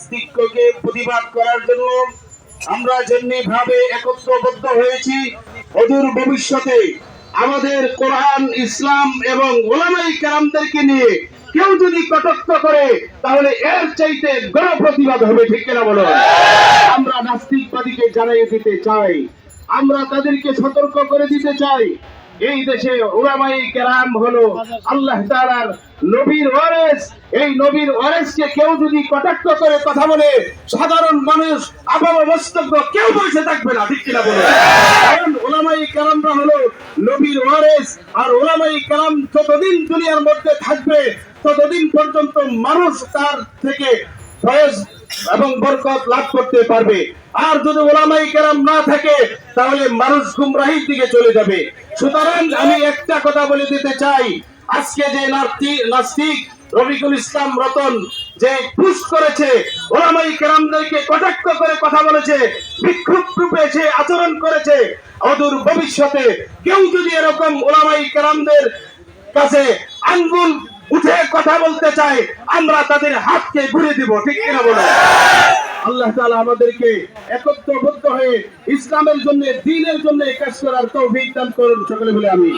নাস্তিক্যকে প্রতিবাদ করার জন্য আমরা যেমনি ভাবে একত্রবদ্ধ হয়েছি, অদূর ভবিষ্যতে আমাদের কোরআন, ইসলাম এবং ওলামাই নিয়ে কেউ যদি কটাক্ষ করে, তাহলে এর চাইতে প্রতিবাদ হবে, ঠিক কিনা বলো? আমরা নাস্তিকবাদীকে জানাই দিতে চাই, আমরা তাদেরকে সতর্ক করে দিতে চাই। এই দেশে ওলামাই কেরাম হলো আল্লাহ তাআলার নবীর ওয়ারেস। এই নবীর ওয়ারেসকে কেউ যদি কটাক্ষ করে কথা বলে, সাধারণ মানুষ আবাব মস্তব্য কেউ বসে থাকবে না, ঠিক কিনা বলে কারণ ওলামাই হলো নবীর ওয়ারেস, আর ওলামাই যতদিন দুনিয়ার মধ্যে থাকবে, ততদিন পর্যন্ত মানুষ তার থেকে এবং বরকত লাভ করতে পারবে। আর যদি ওলামাই কেরাম না থাকে, তাহলে মানুষ গুমরাহির দিকে চলে যাবে। সুতরাং আমি একটা কথা বলে দিতে চাই। আজকে যে নাস্তিক রবিকুল ইসলাম রতন যে পুশ করেছে, ওলামাই কেরামদেরকে কটাক্ষ করে কথা বলেছে, বিক্ষোভ রূপে যে আচরণ করেছে, অদূর ভবিষ্যতে কেউ যদি এরকম ওলামাই কেরামদের কাছে আঙ্গুল উঠে কথা বলতে চায়, আমরা তাদের হাতকে ঘুরে দিব, ঠিক কিনা বলো আল্লাহ তালা আমাদেরকে একত্রবদ্ধ হয়ে ইসলামের জন্য, দিনের জন্য কাজ করার তৌফিক দান করুন, সকলে বলে আমি